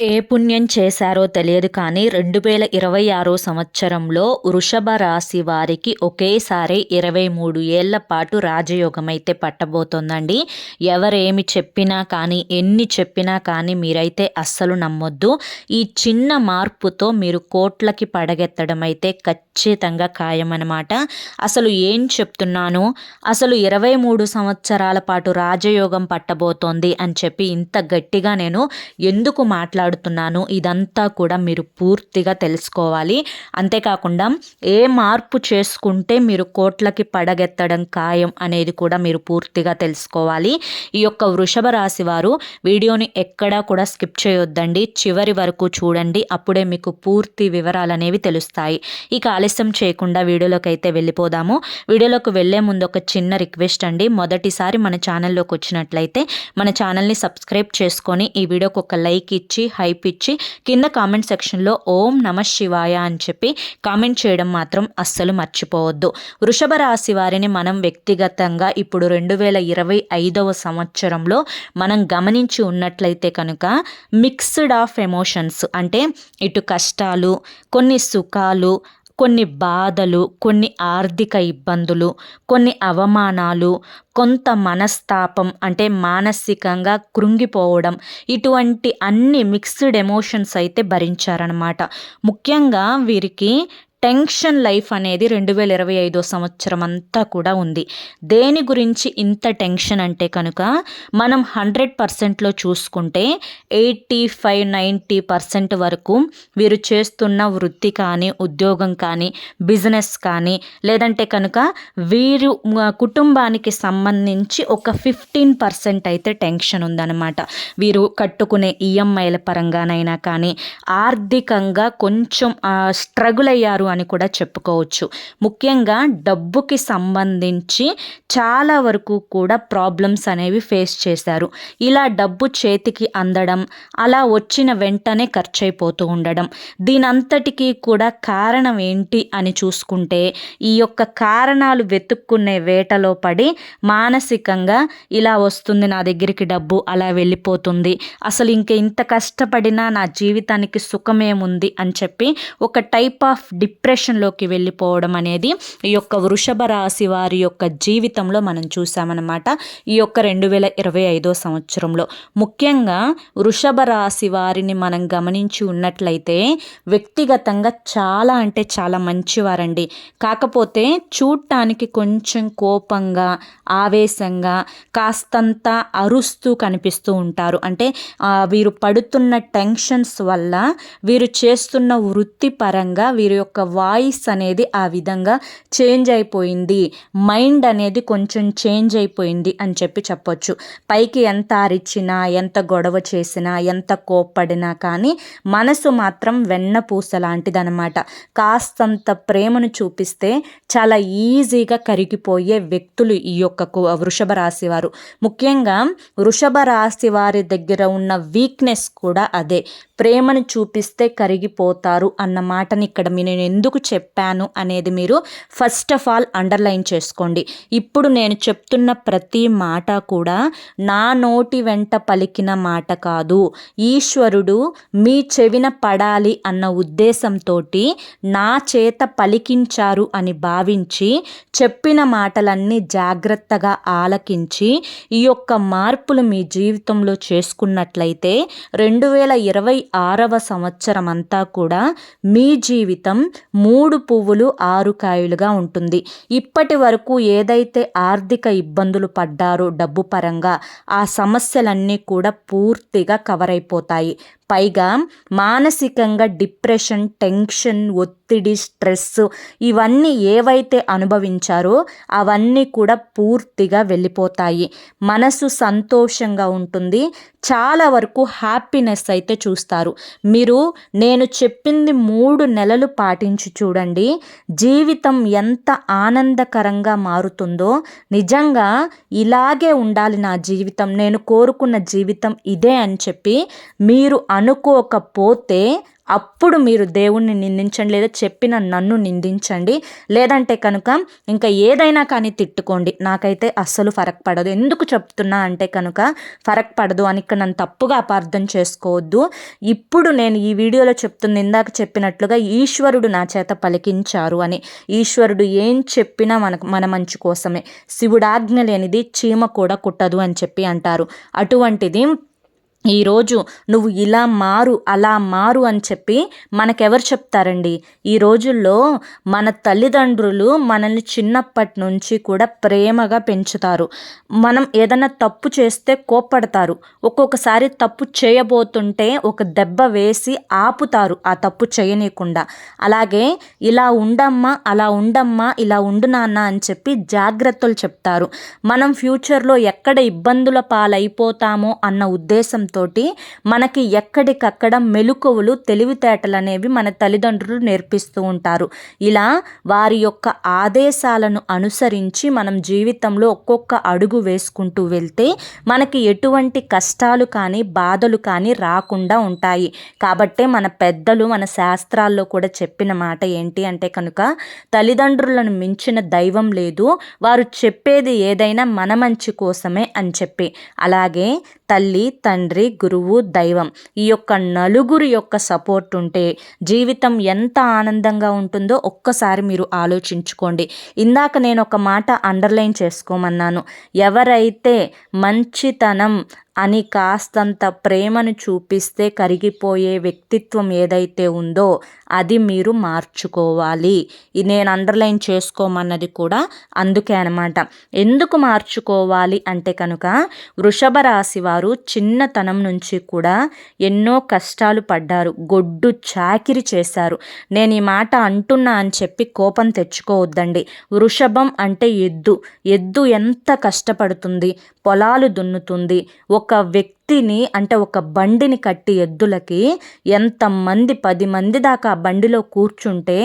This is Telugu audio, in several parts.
ఏ పుణ్యం చేశారో తెలియదు కానీ రెండు వేల ఇరవై ఆరో సంవత్సరంలో వృషభ రాశి వారికి ఒకేసారి ఇరవై మూడు ఏళ్ళ పాటు రాజయోగం అయితే పట్టబోతోందండి. ఎవరేమి చెప్పినా కానీ ఎన్ని చెప్పినా కానీ మీరైతే అస్సలు నమ్మొద్దు. ఈ చిన్న మార్పుతో మీరు కోట్లకి పడగెత్తడం అయితే ఖచ్చితంగా ఖాయమన్నమాట అసలు ఏం చెప్తున్నాను? అసలు ఇరవై మూడు సంవత్సరాల పాటు రాజయోగం పట్టబోతోంది అని చెప్పి ఇంత గట్టిగా నేను ఎందుకు మాట్లా మాట్లాడుతున్నాను. ఇదంతా కూడా మీరు పూర్తిగా తెలుసుకోవాలి. అంతేకాకుండా ఏ మార్పు చేసుకుంటే మీరు కోట్లకి పడగెత్తడం ఖాయం అనేది కూడా మీరు పూర్తిగా తెలుసుకోవాలి. ఈ యొక్క వృషభ రాశి వారు వీడియోని ఎక్కడా కూడా స్కిప్ చేయొద్దండి. చివరి వరకు చూడండి. అప్పుడే మీకు పూర్తి వివరాలు అనేవి తెలుస్తాయి. ఇక ఆలస్యం చేయకుండా వీడియోలోకి అయితే వెళ్ళిపోదాము. వీడియోలోకి వెళ్ళే ముందు ఒక చిన్న రిక్వెస్ట్ అండి. మొదటిసారి మన ఛానల్లోకి వచ్చినట్లయితే మన ఛానల్ని సబ్స్క్రైబ్ చేసుకొని ఈ వీడియోకి ఒక లైక్ ఇచ్చి హైప్ ఇచ్చి కింద కామెంట్ సెక్షన్లో ఓం నమ శివాయ అని చెప్పి కామెంట్ చేయడం మాత్రం అస్సలు మర్చిపోవద్దు. వృషభ రాశి వారిని మనం వ్యక్తిగతంగా ఇప్పుడు రెండు వేల ఇరవై ఐదవ సంవత్సరంలో మనం గమనించి ఉన్నట్లయితే కనుక మిక్స్డ్ ఆఫ్ ఎమోషన్స్ అంటే ఇటు కష్టాలు కొన్ని సుఖాలు కొన్ని బాధలు కొన్ని ఆర్థిక ఇబ్బందులు కొన్ని అవమానాలు కొంత మనస్తాపం అంటే మానసికంగా కృంగిపోవడం ఇటువంటి అన్ని మిక్స్డ్ ఎమోషన్స్ అయితే భరించారనమాట ముఖ్యంగా వీరికి టెన్షన్ లైఫ్ అనేది రెండు వేల ఇరవై ఐదో సంవత్సరం అంతా కూడా ఉంది. దేని గురించి ఇంత టెన్షన్ అంటే కనుక మనం హండ్రెడ్ పర్సెంట్లో చూసుకుంటే ఎయిటీ ఫైవ్ నైంటీ పర్సెంట్ వరకు వీరు చేస్తున్న వృత్తి కానీ ఉద్యోగం కానీ బిజినెస్ కానీ లేదంటే కనుక వీరు కుటుంబానికి సంబంధించి ఒక ఫిఫ్టీన్ పర్సెంట్ అయితే టెన్షన్ ఉందన్నమాట. వీరు కట్టుకునే ఈఎంఐల పరంగానైనా కానీ ఆర్థికంగా కొంచెం స్ట్రగుల్ అయ్యారు అని కూడా చెప్పుకోవచ్చు. ముఖ్యంగా డబ్బుకి సంబంధించి చాలా వరకు కూడా ప్రాబ్లమ్స్ అనేవి ఫేస్ చేశారు. ఇలా డబ్బు చేతికి అందడం అలా వచ్చిన వెంటనే ఖర్చు అయిపోతూ ఉండడం. దీనంతటికీ కూడా కారణం ఏంటి అని చూసుకుంటే ఈ యొక్క కారణాలు వెతుక్కునే వేటలో పడి మానసికంగా ఇలా వస్తుంది నా దగ్గరికి డబ్బు అలా వెళ్ళిపోతుంది. అసలు ఇంక ఇంత కష్టపడినా నా జీవితానికి సుఖమేముంది అని చెప్పి ఒక టైప్ ఆఫ్ డిప్ డిప్రెషన్లోకి వెళ్ళిపోవడం అనేది ఈ యొక్క వృషభ రాశి వారి యొక్క జీవితంలో మనం చూసామన్నమాట. ఈ యొక్క రెండు వేల ఇరవై ఐదో సంవత్సరంలో ముఖ్యంగా వృషభ రాశి వారిని మనం గమనించి ఉన్నట్లయితే వ్యక్తిగతంగా చాలా అంటే చాలా మంచివారండి. కాకపోతే చూడటానికి కొంచెం కోపంగా ఆవేశంగా కాస్తంత అరుస్తూ కనిపిస్తూ ఉంటారు. అంటే వీరు పడుతున్న టెన్షన్స్ వల్ల వీరు చేస్తున్న వృత్తిపరంగా వీరి యొక్క వాయిస్ అనేది ఆ విధంగా చేంజ్ అయిపోయింది. మైండ్ అనేది కొంచెం చేంజ్ అయిపోయింది అని చెప్పి చెప్పొచ్చు. పైకి ఎంత అరిచినా ఎంత గొడవ చేసినా ఎంత కోప్పడినా కానీ మనసు మాత్రం వెన్నపూస లాంటిదనమాట కాస్తంత ప్రేమను చూపిస్తే చాలా ఈజీగా కరిగిపోయే వ్యక్తులు ఈ యొక్క వృషభ రాశి వారు. ముఖ్యంగా వృషభ రాశి వారి దగ్గర ఉన్న వీక్నెస్ కూడా అదే. ప్రేమను చూపిస్తే కరిగిపోతారు అన్న మాటని ఇక్కడ నేను ఎందుకు చెప్పాను అనేది మీరు ఫస్ట్ ఆఫ్ ఆల్ అండర్లైన్ చేసుకోండి. ఇప్పుడు నేను చెప్తున్న ప్రతి మాట కూడా నా నోటి వెంట పలికిన మాట కాదు. ఈశ్వరుడు మీ చెవిన పడాలి అన్న ఉద్దేశంతో నా చేత పలికించారు అని భావించి చెప్పిన మాటలన్నీ జాగ్రత్తగా ఆలకించి ఈ యొక్క మార్పులు మీ జీవితంలో చేసుకున్నట్లయితే రెండు వేల ఇరవై ఆరవ సంవత్సరం అంతా కూడా మీ జీవితం మూడు పువ్వులు ఆరు కాయలుగా ఉంటుంది. ఇప్పటి వరకు ఏదైతే ఆర్థిక ఇబ్బందులు పడ్డారో డబ్బు పరంగా ఆ సమస్యలన్నీ కూడా పూర్తిగా కవర్ అయిపోతాయి. పైగా మానసికంగా డిప్రెషన్ టెన్షన్ ఒత్తిడి స్ట్రెస్ ఇవన్నీ ఏవైతే అనుభవించారో అవన్నీ కూడా పూర్తిగా వెళ్ళిపోతాయి. మనసు సంతోషంగా ఉంటుంది. చాలా వరకు హ్యాపీనెస్ అయితే చూస్తారు. మీరు నేను చెప్పింది మూడు నెలలు పాటించి చూడండి. జీవితం ఎంత ఆనందకరంగా మారుతుందో నిజంగా ఇలాగే ఉండాలి నా జీవితం. నేను కోరుకున్న జీవితం ఇదే అని చెప్పి మీరు అనుకోకపోతే అప్పుడు మీరు దేవుణ్ణి నిందించండి లేదా చెప్పిన నన్ను నిందించండి. లేదంటే కనుక ఇంకా ఏదైనా కానీ తిట్టుకోండి. నాకైతే అస్సలు ఫరక్ పడదు. ఎందుకు చెప్తున్నా అంటే కనుక ఫరక్ పడదు అని ఇక్కడ నన్ను తప్పుగా అపార్థం చేసుకోవద్దు. ఇప్పుడు నేను ఈ వీడియోలో చెప్తుంది ఇందాక చెప్పినట్లుగా ఈశ్వరుడు నా చేత పలికించారు అని. ఈశ్వరుడు ఏం చెప్పినా మనకు మన మంచి కోసమే. శివుడాజ్ఞ లేనిది చీమ కూడా కుట్టదు అని చెప్పి అంటారు. అటువంటిది ఈరోజు నువ్వు ఇలా మారు అలా మారు అని చెప్పి మనకెవరు చెప్తారండి? ఈ రోజుల్లో మన తల్లిదండ్రులు మనల్ని చిన్నప్పటి నుంచి కూడా ప్రేమగా పెంచుతారు. మనం ఏదైనా తప్పు చేస్తే కోప్పడతారు. ఒక్కొక్కసారి తప్పు చేయబోతుంటే ఒక దెబ్బ వేసి ఆపుతారు ఆ తప్పు చేయనీయకుండా. అలాగే ఇలా ఉండమ్మా అలా ఉండమ్మా ఇలా ఉండు నాన్న అని చెప్పి జాగ్రత్తలు చెప్తారు. మనం ఫ్యూచర్లో ఎక్కడ ఇబ్బందుల పాలైపోతామో అన్న ఉద్దేశం తోటి మనకి ఎక్కడికక్కడ మెలకువలు తెలివితేటలు అనేవి మన తల్లిదండ్రులు నేర్పిస్తూ ఉంటారు. ఇలా వారి యొక్క ఆదేశాలను అనుసరించి మనం జీవితంలో ఒక్కొక్క అడుగు వేసుకుంటూ వెళ్తే మనకి ఎటువంటి కష్టాలు కానీ బాధలు కానీ రాకుండా ఉంటాయి. కాబట్టే మన పెద్దలు మన శాస్త్రాల్లో కూడా చెప్పిన మాట ఏంటి అంటే కనుక తల్లిదండ్రులను మించిన దైవం లేదు. వారు చెప్పేది ఏదైనా మన మంచి కోసమే అని చెప్పి. అలాగే తల్లి తండ్రి గురువు దైవం ఈ యొక్క నలుగురి యొక్క సపోర్ట్ ఉంటే జీవితం ఎంత ఆనందంగా ఉంటుందో ఒక్కసారి మీరు ఆలోచించుకోండి. ఇందాక నేను ఒక మాట అండర్లైన్ చేసుకోమన్నాను. ఎవరైతే మంచితనం అని కాస్తంత ప్రేమను చూపిస్తే కరిగిపోయే వ్యక్తిత్వం ఏదైతే ఉందో అది మీరు మార్చుకోవాలి. నేను అండర్లైన్ చేసుకోమన్నది కూడా అందుకే అనమాట ఎందుకు మార్చుకోవాలి అంటే కనుక వృషభ రాశి వారు చిన్నతనం నుంచి కూడా ఎన్నో కష్టాలు పడ్డారు. గొడ్డు చాకిరి చేశారు. నేను ఈ మాట అంటున్నా అని చెప్పి కోపం తెచ్చుకోవద్దండి. వృషభం అంటే ఎద్దు. ఎద్దు ఎంత కష్టపడుతుంది. పొలాలు దున్నుతుంది. ఒక వ్యక్తిని అంటే ఒక బండిని కట్టి ఎద్దులకి ఎంతమంది పది మంది దాకా ఆ బండిలో కూర్చుంటే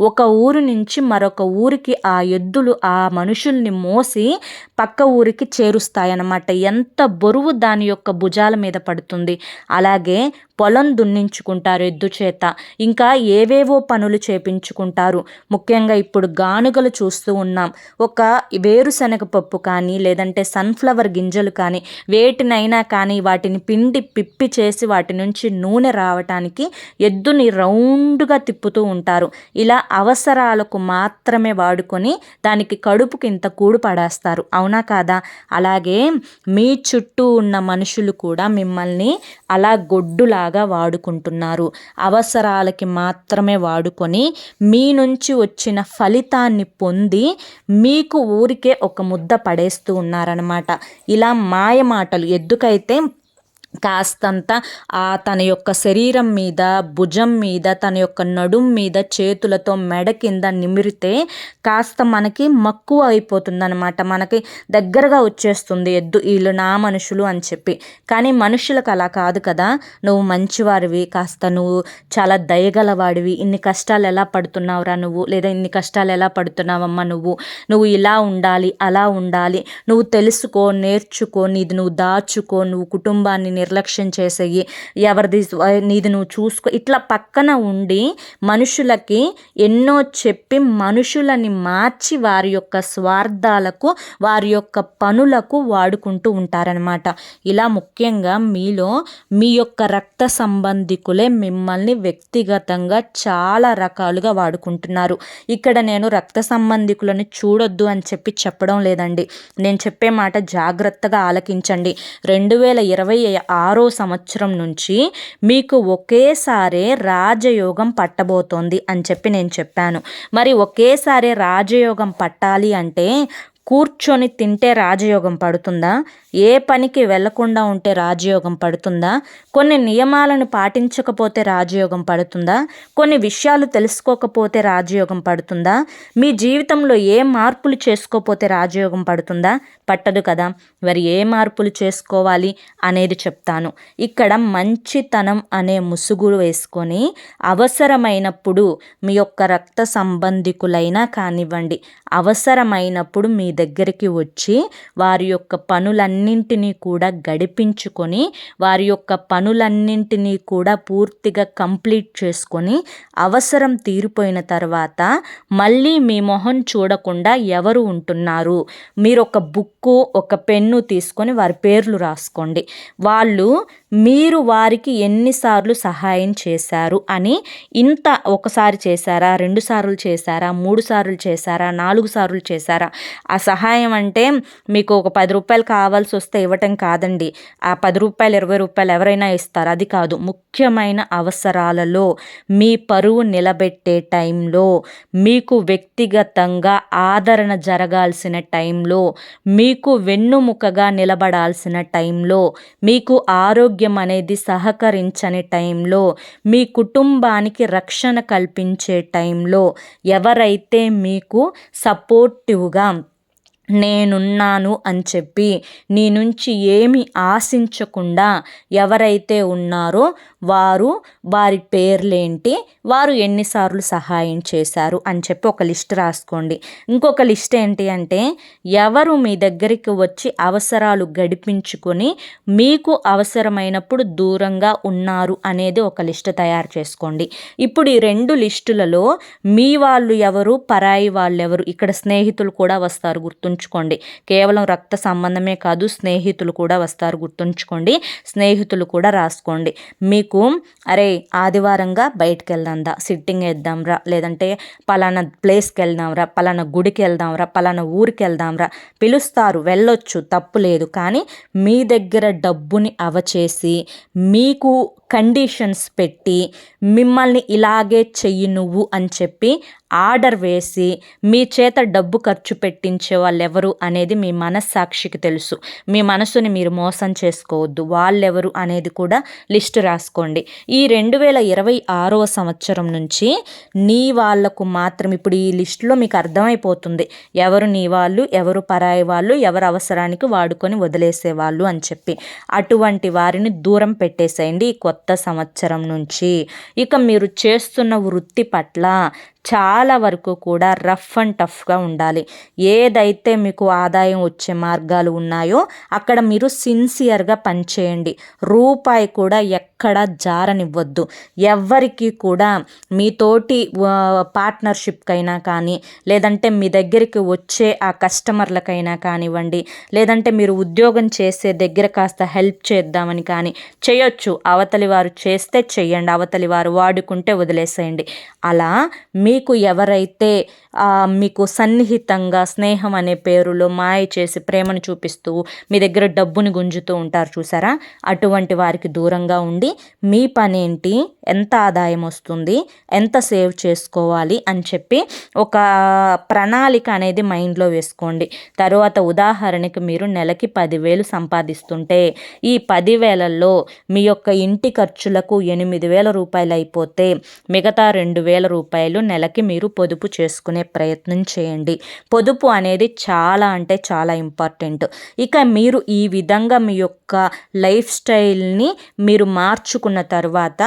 ఒక ఊరు నుంచి మరొక ఊరికి ఆ ఎద్దులు ఆ మనుషుల్ని మోసి పక్క ఊరికి చేరుస్తాయన్నమాట. ఎంత బరువు దాని యొక్క భుజాల మీద పడుతుంది. అలాగే పొలం దున్నించుకుంటారు ఎద్దు చేత. ఇంకా ఏవేవో పనులు చేపించుకుంటారు. ముఖ్యంగా ఇప్పుడు గానుగలు చూస్తూ ఉన్నాం. ఒక వేరుశనగ పప్పు కానీ లేదంటే సన్ఫ్లవర్ గింజలు కానీ వేటినైనా కానీ వాటిని పిండి పిప్పి చేసి వాటి నుంచి నూనె రావటానికి ఎద్దుని రౌండ్గా తిప్పుతూ ఉంటారు. ఇలా అవసరాలకు మాత్రమే వాడుకొని దానికి కడుపుకి ఇంత కూడు పడేస్తారు. అవునా కాదా? అలాగే మీ చుట్టూ ఉన్న మనుషులు కూడా మిమ్మల్ని అలా గొడ్డులా లాగా వాడుకుంటున్నారు. అవసరాలకి మాత్రమే వాడుకొని మీ నుంచి వచ్చిన ఫలితాన్ని పొంది మీకు ఊరికే ఒక ముద్ద పడేస్తూ ఉన్నారనమాట ఇలా మాయ మాటలు ఎద్దుకైతే కాస్తంత ఆ తన యొక్క శరీరం మీద భుజం మీద తన యొక్క నడుం మీద చేతులతో మెడ కింద నిమిరితే కాస్త మనకి మక్కువ అయిపోతుంది అనమాట మనకి దగ్గరగా వచ్చేస్తుంది ఎద్దు వీళ్ళు నా మనుషులు అని చెప్పి. కానీ మనుషులకు అలా కాదు కదా. నువ్వు మంచివారివి కాస్త నువ్వు చాలా దయగలవాడివి. ఇన్ని కష్టాలు ఎలా పడుతున్నావురా నువ్వు? లేదా ఇన్ని కష్టాలు ఎలా పడుతున్నావమ్మా నువ్వు? నువ్వు ఇలా ఉండాలి అలా ఉండాలి. నువ్వు తెలుసుకో నేర్చుకో నీది నువ్వు దాచుకో నువ్వు కుటుంబాన్ని నిర్లక్ష్యం చేసేయి. ఎవరిది నీది నువ్వు చూసుకో. ఇట్లా పక్కన ఉండి మనుషులకి ఎన్నో చెప్పి మనుషులని మార్చి వారి యొక్క స్వార్థాలకు వారి యొక్క పనులకు వాడుకుంటూ ఉంటారనమాట ఇలా ముఖ్యంగా మీలో మీ యొక్క రక్త సంబంధికులే మిమ్మల్ని వ్యక్తిగతంగా చాలా రకాలుగా వాడుకుంటున్నారు. ఇక్కడ నేను రక్త సంబంధికులను చూడొద్దు అని చెప్పి చెప్పడం లేదండి. నేను చెప్పే మాట జాగ్రత్తగా ఆలకించండి. రెండు వేల ఇరవై ఆరో సంవత్సరం నుంచి మీకు ఒకేసారి రాజయోగం పట్టబోతోంది అని చెప్పి నేను చెప్పాను. మరి ఒకేసారి రాజయోగం పట్టాలి అంటే కూర్చొని తింటే రాజయోగం పడుతుందా? ఏ పనికి వెళ్ళకుండా ఉంటే రాజయోగం పడుతుందా? కొన్ని నియమాలను పాటించకపోతే రాజయోగం పడుతుందా? కొన్ని విషయాలు తెలుసుకోకపోతే రాజయోగం పడుతుందా? మీ జీవితంలో ఏ మార్పులు చేసుకోకపోతే రాజయోగం పడుతుందా? పట్టదు కదా. మరి ఏ మార్పులు చేసుకోవాలి అనేది చెప్తాను. ఇక్కడ మంచితనం అనే ముసుగు వేసుకొని అవసరమైనప్పుడు మీ యొక్క రక్త సంబంధికులైనా కానివ్వండి అవసరమైనప్పుడు మీ దగ్గరికి వచ్చి వారి యొక్క పనులన్నింటినీ కూడా గడిపించుకొని వారి యొక్క పనులన్నింటినీ కూడా పూర్తిగా కంప్లీట్ చేసుకొని అవసరం తీరిపోయిన తర్వాత మళ్ళీ మీ మొహం చూడకుండా ఎవరు ఉంటున్నారు? మీరు ఒక బుక్కు ఒక పెన్ను తీసుకొని వారి పేర్లు రాసుకోండి. వాళ్ళు మీరు వారికి ఎన్నిసార్లు సహాయం చేశారు అని ఇంత ఒకసారి చేశారా రెండు సార్లు చేశారా మూడు సార్లు చేశారా నాలుగు నాలుగు సార్లు చేశారా? ఆ సహాయం అంటే మీకు ఒక పది రూపాయలు కావాల్సి వస్తే ఇవ్వటం కాదండి. ఆ పది రూపాయలు ఇరవై రూపాయలు ఎవరైనా ఇస్తారు. అది కాదు. ముఖ్యమైన అవసరాలలో మీ పరువు నిలబెట్టే టైంలో మీకు వ్యక్తిగతంగా ఆదరణ జరగాల్సిన టైంలో మీకు వెన్నుముకగా నిలబడాల్సిన టైంలో మీకు ఆరోగ్యం అనేది సహకరించని టైంలో మీ కుటుంబానికి రక్షణ కల్పించే టైంలో ఎవరైతే మీకు సపోర్టివ్గా నేనున్నాను అని చెప్పి నీ నుంచి ఏమి ఆశించకుండా ఎవరైతే ఉన్నారో వారు వారి పేర్లేంటి? వారు ఎన్నిసార్లు సహాయం చేశారు? అని చెప్పి ఒక లిస్ట్ రాసుకోండి. ఇంకొక లిస్ట్ ఏంటి అంటే ఎవరు మీ దగ్గరికి వచ్చి అవసరాలు గడిపించుకొని మీకు అవసరమైనప్పుడు దూరంగా ఉన్నారు అనేది ఒక లిస్ట్ తయారు చేసుకోండి. ఇప్పుడు ఈ రెండు లిస్టులలో మీ వాళ్ళు ఎవరు పరాయి వాళ్ళు ఎవరు? ఇక్కడ స్నేహితులు కూడా వస్తారు గుర్తుంచుకోండి. కేవలం రక్త సంబంధమే కాదు స్నేహితులు కూడా వస్తారు గుర్తుంచుకోండి. స్నేహితులు కూడా రాసుకోండి. మీకు అరే ఆదివారంగా బయటకు వెళ్దాందా సిట్టింగ్ వేద్దాంరా లేదంటే పలానా ప్లేస్కి వెళ్దాంరా పలానా గుడికి వెళ్దాంరా పలానా ఊరికి వెళ్దాంరా పిలుస్తారు వెళ్ళొచ్చు తప్పు లేదు. కానీ మీ దగ్గర డబ్బుని అవచేసి మీకు కండిషన్స్ పెట్టి మిమ్మల్ని ఇలాగే చెయ్యి నువ్వు అని చెప్పి ఆర్డర్ వేసి మీ చేత డబ్బు ఖర్చు పెట్టించే వాళ్ళెవరు అనేది మీ మనస్సాక్షికి తెలుసు. మీ మనసుని మీరు మోసం చేసుకోవద్దు. వాళ్ళెవరు అనేది కూడా లిస్ట్ రాసుకోండి ఈ రెండు వేల ఇరవై ఆరవ సంవత్సరం నుంచి నీ వాళ్ళకు మాత్రం ఇప్పుడు ఈ లిస్టులో మీకు అర్థమైపోతుంది. ఎవరు నీ వాళ్ళు ఎవరు పరాయి వాళ్ళు ఎవరు అవసరానికి వాడుకొని వదిలేసేవాళ్ళు అని చెప్పి. అటువంటి వారిని దూరం పెట్టేసేయండి ఈ కొత్త సంవత్సరం నుంచి. ఇక మీరు చేస్తున్న వృత్తి పట్ల చాలా వరకు కూడా రఫ్ అండ్ టఫ్గా ఉండాలి. ఏదైతే మీకు ఆదాయం వచ్చే మార్గాలు ఉన్నాయో అక్కడ మీరు సిన్సియర్గా పనిచేయండి. రూపాయి కూడా ఎక్కడ జారనివ్వద్దు. ఎవ్వరికి కూడా మీతోటి పార్ట్నర్షిప్కైనా కానీ లేదంటే మీ దగ్గరికి వచ్చే ఆ కస్టమర్లకైనా కానివ్వండి లేదంటే మీరు ఉద్యోగం చేసే దగ్గర కాస్త హెల్ప్ చేద్దామని కానీ చేయొచ్చు. అవతలి వారు చేస్తే చేయండి అవతలి వారు వాడుకుంటే వదిలేసేయండి. అలా మీ మీకు ఎవరైతే మీకు సన్నిహితంగా స్నేహం అనే పేరులో మాయ చేసి ప్రేమను చూపిస్తూ మీ దగ్గర డబ్బుని గుంజుతూ ఉంటారు చూసారా? అటువంటి వారికి దూరంగా ఉండి మీ పని ఏంటి ఎంత ఆదాయం వస్తుంది? ఎంత సేవ్ చేసుకోవాలి? అని చెప్పి ఒక ప్రణాళిక అనేది మైండ్లో వేసుకోండి. తర్వాత ఉదాహరణకి మీరు నెలకి పదివేలు సంపాదిస్తుంటే ఈ పదివేలలో మీ యొక్క ఇంటి ఖర్చులకు ఎనిమిది వేల రూపాయలు అయిపోతే మిగతా రెండు వేల రూపాయలు నెల నెలకి మీరు పొదుపు చేసుకునే ప్రయత్నం చేయండి. పొదుపు అనేది చాలా అంటే చాలా ఇంపార్టెంట్. ఇక మీరు ఈ విధంగా మీ యొక్క లైఫ్ స్టైల్ని మీరు మార్చుకున్న తర్వాత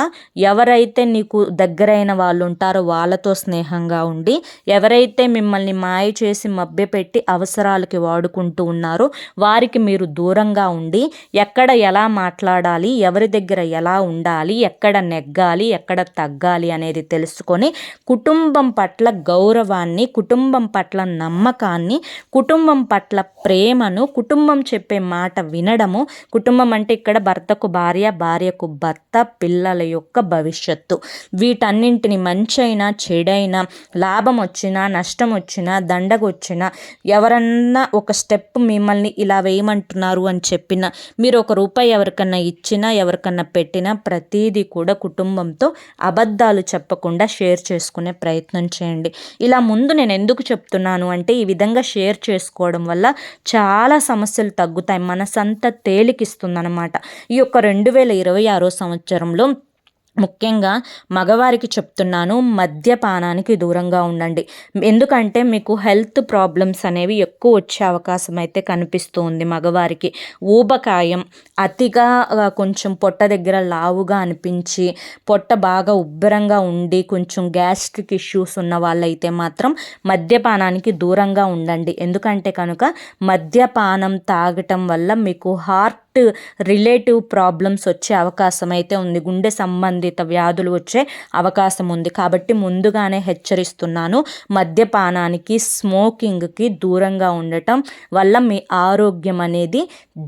ఎవరైతే నీకు దగ్గరైన వాళ్ళు ఉంటారో వాళ్ళతో స్నేహంగా ఉండి ఎవరైతే మిమ్మల్ని మాయ చేసి మభ్యపెట్టి అవసరాలకి వాడుకుంటూ ఉన్నారో వారికి మీరు దూరంగా ఉండి ఎక్కడ ఎలా మాట్లాడాలి ఎవరి దగ్గర ఎలా ఉండాలి ఎక్కడ నెగ్గాలి ఎక్కడ తగ్గాలి అనేది తెలుసుకొని కుటుంబం కుటుంబం పట్ల గౌరవాన్ని కుటుంబం పట్ల నమ్మకాన్ని కుటుంబం పట్ల ప్రేమను కుటుంబం చెప్పే మాట వినడము కుటుంబం అంటే ఇక్కడ భర్తకు భార్య భార్యకు భర్త పిల్లల యొక్క భవిష్యత్తు. వీటన్నింటిని మంచైనా చెడైనా లాభం వచ్చినా నష్టం వచ్చినా దండగొచ్చినా ఎవరన్నా ఒక స్టెప్ మిమ్మల్ని ఇలా వేయమంటున్నారు అని చెప్పిన మీరు ఒక రూపాయి ఎవరికన్నా ఇచ్చినా ఎవరికన్నా పెట్టినా ప్రతీది కూడా కుటుంబంతో అబద్ధాలు చెప్పకుండా షేర్ చేసుకునే ప్రయత్నం చేయండి. ఇలా ముందు నేను ఎందుకు చెప్తున్నాను అంటే ఈ విధంగా షేర్ చేసుకోవడం వల్ల చాలా సమస్యలు తగ్గుతాయి. మనసంతా తేలికిస్తుందన్నమాట. ఈ యొక్క రెండు వేల ఇరవై ఆరో సంవత్సరంలో ముఖ్యంగా మగవారికి చెప్తున్నాను మద్యపానానికి దూరంగా ఉండండి. ఎందుకంటే మీకు హెల్త్ ప్రాబ్లమ్స్ అనేవి ఎక్కువ వచ్చే అవకాశం అయితే కనిపిస్తుంది మగవారికి. ఊబకాయం అతిగా కొంచెం పొట్ట దగ్గర లావుగా అనిపించి పొట్ట బాగా ఉబ్బరంగా ఉండి కొంచెం గ్యాస్ట్రిక్ ఇష్యూస్ ఉన్న వాళ్ళైతే మాత్రం మద్యపానానికి దూరంగా ఉండండి. ఎందుకంటే కనుక మద్యపానం తాగటం వల్ల మీకు హార్ట్ రిలేటివ్ ప్రాబ్లమ్స్ వచ్చే అవకాశం అయితే ఉంది. గుండె సంబంధిత వ్యాధులు వచ్చే అవకాశం ఉంది. కాబట్టి ముందుగానే హెచ్చరిస్తున్నాను. మద్యపానానికి స్మోకింగ్కి దూరంగా ఉండటం వల్ల మీ ఆరోగ్యం అనేది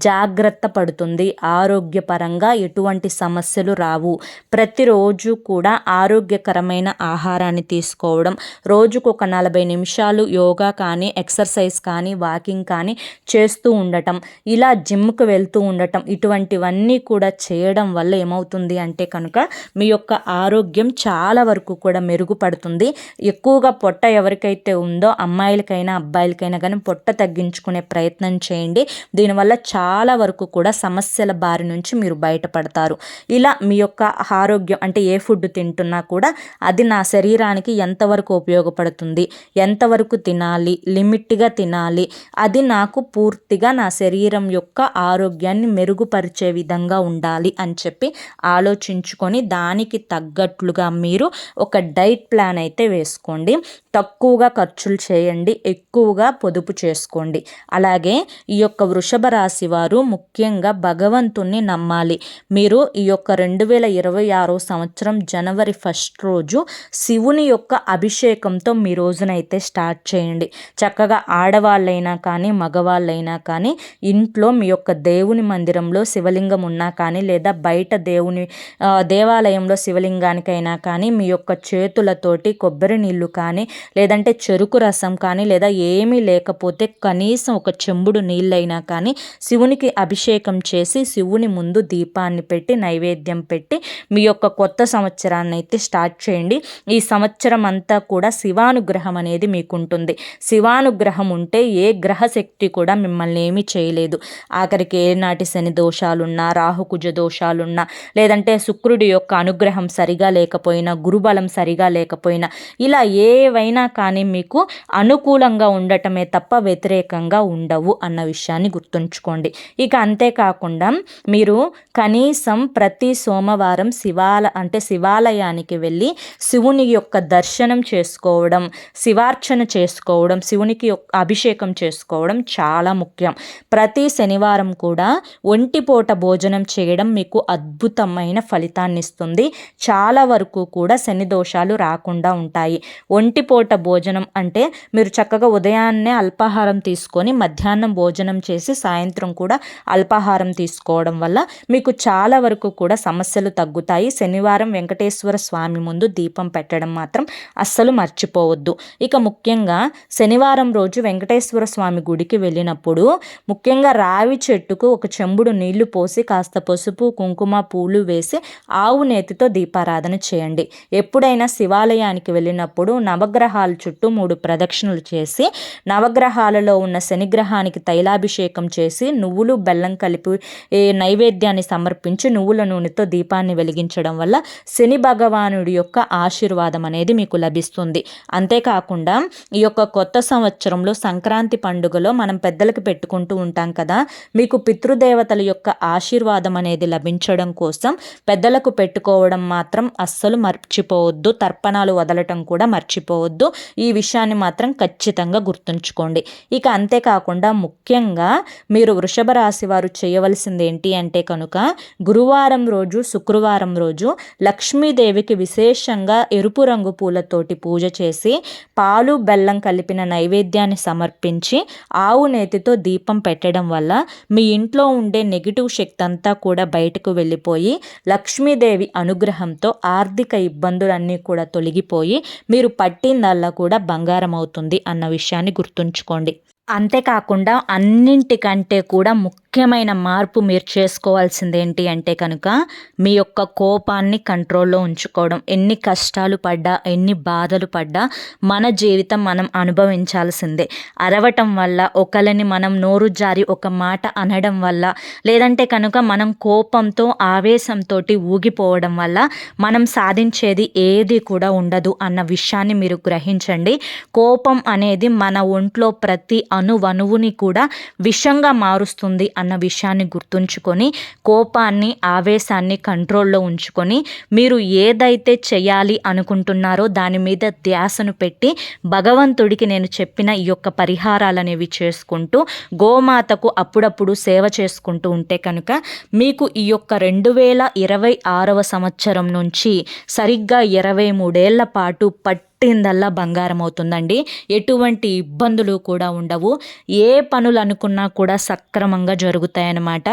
జాగ్రత్త పడుతుంది. ఆరోగ్యపరంగా ఎటువంటి సమస్యలు రావు. ప్రతిరోజు కూడా ఆరోగ్యకరమైన ఆహారాన్ని తీసుకోవడం రోజుకు ఒక నలభై నిమిషాలు యోగా కానీ ఎక్సర్సైజ్ కానీ వాకింగ్ కానీ చేస్తూ ఉండటం ఇలా జిమ్కి వెళ్తూ ఉండటం. ఇటువంటివన్నీ కూడా చేయడం వల్ల ఏమవుతుంది అంటే కనుక మీ యొక్క ఆరోగ్యం చాలా వరకు కూడా మెరుగుపడుతుంది. ఎక్కువగా పొట్ట ఎవరికైతే ఉందో అమ్మాయిలకైనా అబ్బాయిలకైనా కానీ పొట్ట తగ్గించుకునే ప్రయత్నం చేయండి. దీనివల్ల చాలా వరకు కూడా సమస్యల బారి నుంచి మీరు బయటపడతారు. ఇలా మీ యొక్క ఆరోగ్యం అంటే ఏ ఫుడ్ తింటున్నా కూడా అది నా శరీరానికి ఎంతవరకు ఉపయోగపడుతుంది ఎంతవరకు తినాలి లిమిట్గా తినాలి అది నాకు పూర్తిగా నా శరీరం యొక్క ఆరోగ్యాన్ని మెరుగుపరిచే విధంగా ఉండాలి అని చెప్పి ఆలోచించుకొని దానికి తగ్గట్లుగా మీరు ఒక డైట్ ప్లాన్ అయితే వేసుకోండి. తక్కువగా ఖర్చులు చేయండి ఎక్కువగా పొదుపు చేసుకోండి. అలాగే ఈ యొక్క వృషభ రాశి వారు ముఖ్యంగా భగవంతుణ్ణి నమ్మాలి. మీరు ఈ యొక్క రెండు వేల ఇరవై ఆరో సంవత్సరం జనవరి ఫస్ట్ రోజు శివుని యొక్క అభిషేకంతో మీ రోజునైతే స్టార్ట్ చేయండి. చక్కగా ఆడవాళ్ళైనా కానీ మగవాళ్ళైనా కానీ ఇంట్లో మీ యొక్క దేవుని మందిరంలో శివలింగం ఉన్నా కానీ లేదా బయట దేవుని దేవాలయంలో శివలింగానికైనా కానీ మీ యొక్క చేతులతోటి కొబ్బరి నీళ్ళు కానీ లేదంటే చెరుకు రసం కానీ లేదా ఏమీ లేకపోతే కనీసం ఒక చెంబుడు నీళ్ళైనా కానీ శివునికి అభిషేకం చేసి శివుని ముందు దీపాన్ని పెట్టి నైవేద్యం పెట్టి మీ యొక్క కొత్త సంవత్సరాన్ని అయితే స్టార్ట్ చేయండి. ఈ సంవత్సరం అంతా కూడా శివానుగ్రహం అనేది మీకు ఉంటుంది శివానుగ్రహం ఉంటే ఏ గ్రహశక్తి కూడా మిమ్మల్ని ఏమీ చేయలేదు. ఆఖరికి ఏనాటి శని దోషాలున్నా రాహుకుజ దోషాలున్నా లేదంటే శుక్రుడి యొక్క అనుగ్రహం సరిగా లేకపోయినా గురుబలం సరిగా లేకపోయినా ఇలా ఏవైనా కానీ మీకు అనుకూలంగా ఉండటమే తప్ప వ్యతిరేకంగా ఉండవు అన్న విషయాన్ని గుర్తుంచుకోండి. ఇక అంతేకాకుండా మీరు కనీసం ప్రతి సోమవారం శివాల అంటే శివాలయానికి వెళ్ళి శివుని యొక్క దర్శనం చేసుకోవడం శివార్చన చేసుకోవడం శివునికి అభిషేకం చేసుకోవడం చాలా ముఖ్యం. ప్రతి శనివారం కూడా ఒంటిపూట భోజనం చేయడం మీకు అద్భుతమైన ఫలితాన్ని ఇస్తుంది చాలా వరకు కూడా శని దోషాలు రాకుండా ఉంటాయి. ఒంటిపూట భోజనం అంటే మీరు చక్కగా ఉదయాన్నే అల్పాహారం తీసుకొని మధ్యాహ్నం భోజనం చేసి సాయంత్రం కూడా అల్పాహారం తీసుకోవడం వల్ల మీకు చాలా వరకు కూడా సమస్యలు తగ్గుతాయి. శనివారం వెంకటేశ్వర స్వామి ముందు దీపం పెట్టడం మాత్రం అస్సలు మర్చిపోవద్దు. ఇక ముఖ్యంగా శనివారం రోజు వెంకటేశ్వర స్వామి గుడికి వెళ్ళినప్పుడు ముఖ్యంగా రావి చెట్టుకు ఒక చెంబుడు నీళ్ళు పోసి కాస్త పసుపు కుంకుమ పూలు వేసి ఆవు నేతితో దీపారాధన చేయండి. ఎప్పుడైనా శివాలయానికి వెళ్ళినప్పుడు నవగ్రహాల చుట్టూ మూడు ప్రదక్షిణలు చేసి నవగ్రహాలలో ఉన్న శనిగ్రహానికి తైలాభిషేకం చేసి నువ్వులు బెల్లం కలిపి నైవేద్యాన్ని సమర్పించి నువ్వుల నూనెతో దీపాన్ని వెలిగించడం వల్ల శని భగవానుడి యొక్క ఆశీర్వాదం అనేది మీకు లభిస్తుంది. అంతేకాకుండా ఈ యొక్క కొత్త సంవత్సరంలో సంక్రాంతి పండుగలో మనం పెద్దలకు పెట్టుకుంటూ ఉంటాం కదా మీకు దేవతల యొక్క ఆశీర్వాదం అనేది లభించడం కోసం పెద్దలకు పెట్టుకోవడం మాత్రం అస్సలు మర్చిపోవద్దు. తర్పణాలు వదలటం కూడా మర్చిపోవద్దు. ఈ విషయాన్ని మాత్రం ఖచ్చితంగా గుర్తుంచుకోండి. ఇక అంతేకాకుండా ముఖ్యంగా మీరు వృషభ రాశి వారు చేయవలసింది ఏంటి అంటే కనుక గురువారం రోజు శుక్రవారం రోజు లక్ష్మీదేవికి విశేషంగా ఎరుపు రంగు పూలతోటి పూజ చేసి పాలు బెల్లం కలిపిన నైవేద్యాన్ని సమర్పించి ఆవు నేతితో దీపం పెట్టడం వల్ల మీ ఇంట్లో ఉండే నెగిటివ్ శక్తి అంతా కూడా బయటకు వెళ్ళిపోయి లక్ష్మీదేవి అనుగ్రహంతో ఆర్థిక ఇబ్బందులన్నీ కూడా తొలగిపోయి మీరు పట్టిందల్లా కూడా బంగారం అవుతుంది అన్న విషయాన్ని గుర్తుంచుకోండి. అంతేకాకుండా అన్నింటికంటే కూడా ముఖ్యమైన మార్పు మీరు చేసుకోవాల్సింది ఏంటి అంటే కనుక మీ యొక్క కోపాన్ని కంట్రోల్లో ఉంచుకోవడం. ఎన్ని కష్టాలు పడ్డా ఎన్ని బాధలు పడ్డా మన జీవితం మనం అనుభవించాల్సిందే. అరవటం వల్ల ఒకరిని మనం నోరు జారి ఒక మాట అనడం వల్ల లేదంటే కనుక మనం కోపంతో ఆవేశంతో ఊగిపోవడం వల్ల మనం సాధించేది ఏది కూడా ఉండదు అన్న విషయాన్ని మీరు గ్రహించండి. కోపం అనేది మన ఒంట్లో ప్రతి అణువణువుని కూడా విషంగా మారుస్తుంది అన్న విషయాన్ని గుర్తుంచుకొని కోపాన్ని ఆవేశాన్ని కంట్రోల్లో ఉంచుకొని మీరు ఏదైతే చేయాలి అనుకుంటున్నారో దాని మీద ధ్యాసను పెట్టి భగవంతుడికి నేను చెప్పిన ఈ యొక్క పరిహారాలు అనేవి చేసుకుంటూ గోమాతకు అప్పుడప్పుడు సేవ చేసుకుంటూ ఉంటే కనుక మీకు ఈ యొక్క రెండు వేల ఇరవై ఆరవ సంవత్సరం నుంచి సరిగ్గా ఇరవై మూడేళ్ళ పాటు పట్టి పట్టిందల్లా బంగారం అవుతుందండి ఎటువంటి ఇబ్బందులు కూడా ఉండవు. ఏ పనులు అనుకున్నా కూడా సక్రమంగా జరుగుతాయన్నమాట.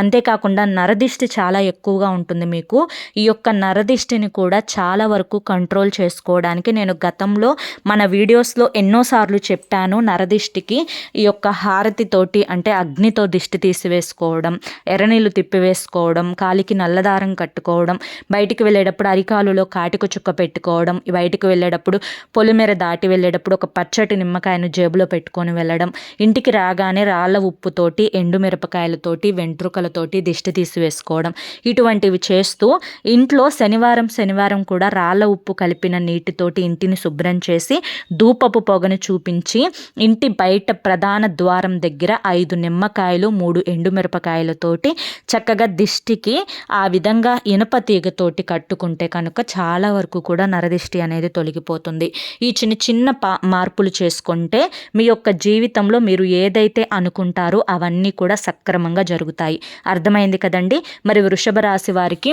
అంతేకాకుండా నరదిష్టి చాలా ఎక్కువగా ఉంటుంది మీకు. ఈ యొక్క నరదిష్టిని కూడా చాలా వరకు కంట్రోల్ చేసుకోవడానికి నేను గతంలో మన వీడియోస్లో ఎన్నోసార్లు చెప్పాను నరదిష్టికి ఈ యొక్క హారతితోటి అంటే అగ్నితో దిష్టి తీసివేసుకోవడం ఎర్రనీళ్ళు తిప్పివేసుకోవడం కాలికి నల్లదారం కట్టుకోవడం బయటికి వెళ్ళేటప్పుడు అరికాలులో కాటిక చుక్క పెట్టుకోవడం బయటికి వెళ్ళేటప్పుడు వెళ్ళేటప్పుడు పొలిమేర దాటి వెళ్ళేటప్పుడు ఒక పచ్చటి నిమ్మకాయను జేబులో పెట్టుకొని వెళ్ళడం. ఇంటికి రాగానే రాళ్ళ ఉప్పుతోటి ఎండుమిరపకాయలతోటి వెంట్రుకలతోటి దిష్టి తీసివేసుకోవడం. ఇటువంటివి చేస్తూ ఇంట్లో శనివారం శనివారం కూడా రాళ్ళ ఉప్పు కలిపిన నీటితోటి ఇంటిని శుభ్రం చేసి ధూపపు పొగను చూపించి ఇంటి బయట ప్రధాన ద్వారం దగ్గర ఐదు నిమ్మకాయలు మూడు ఎండుమిరపకాయలతోటి చక్కగా దిష్టికి ఆ విధంగా ఇనుప తీగతోటి కట్టుకుంటే కనుక చాలా వరకు కూడా నరదిష్టి అనేది తొలగిపోతుంది. అయిపోతుంది. ఈ చిన్న చిన్న పా మార్పులు చేసుకుంటే మీ యొక్క జీవితంలో మీరు ఏదైతే అనుకుంటారో అవన్నీ కూడా సక్రమంగా జరుగుతాయి. అర్థమైంది కదండి? మరి వృషభ రాశి వారికి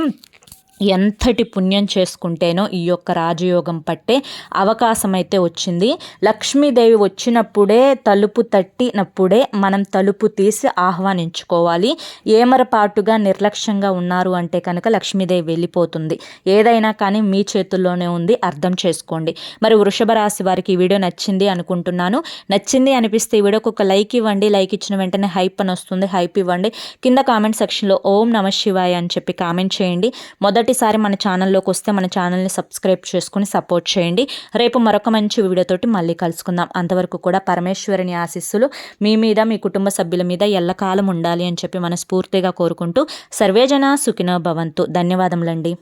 ఎంతటి పుణ్యం చేసుకుంటేనో ఈ యొక్క రాజయోగం పట్టే అవకాశం అయితే వచ్చింది. లక్ష్మీదేవి వచ్చినప్పుడే తలుపు తట్టినప్పుడే మనం తలుపు తీసి ఆహ్వానించుకోవాలి. ఏమరపాటుగా నిర్లక్ష్యంగా ఉన్నారు అంటే కనుక లక్ష్మీదేవి వెళ్ళిపోతుంది. ఏదైనా కానీ మీ చేతుల్లోనే ఉంది అర్థం చేసుకోండి. మరి వృషభ రాశి వారికి ఈ వీడియో నచ్చింది అనుకుంటున్నాను. నచ్చింది అనిపిస్తే ఈ వీడియోకి ఒక లైక్ ఇవ్వండి. లైక్ ఇచ్చిన వెంటనే హైప్ అని వస్తుంది. హైప్ ఇవ్వండి. కింద కామెంట్ సెక్షన్లో ఓం నమ శివాయ అని చెప్పి కామెంట్ చేయండి. మొదటి మొదటిసారి మన ఛానల్లోకి వస్తే మన ఛానల్ని సబ్స్క్రైబ్ చేసుకుని సపోర్ట్ చేయండి. రేపు మరొక మంచి వీడియోతోటి మళ్ళీ కలుసుకుందాం. అంతవరకు కూడా పరమేశ్వరుని ఆశీస్సులు మీ మీద మీ కుటుంబ సభ్యుల మీద ఎల్లకాలం ఉండాలి అని చెప్పి మనస్ఫూర్తిగా కోరుకుంటూ సర్వేజన సుఖినో భవంతు. ధన్యవాదములండి.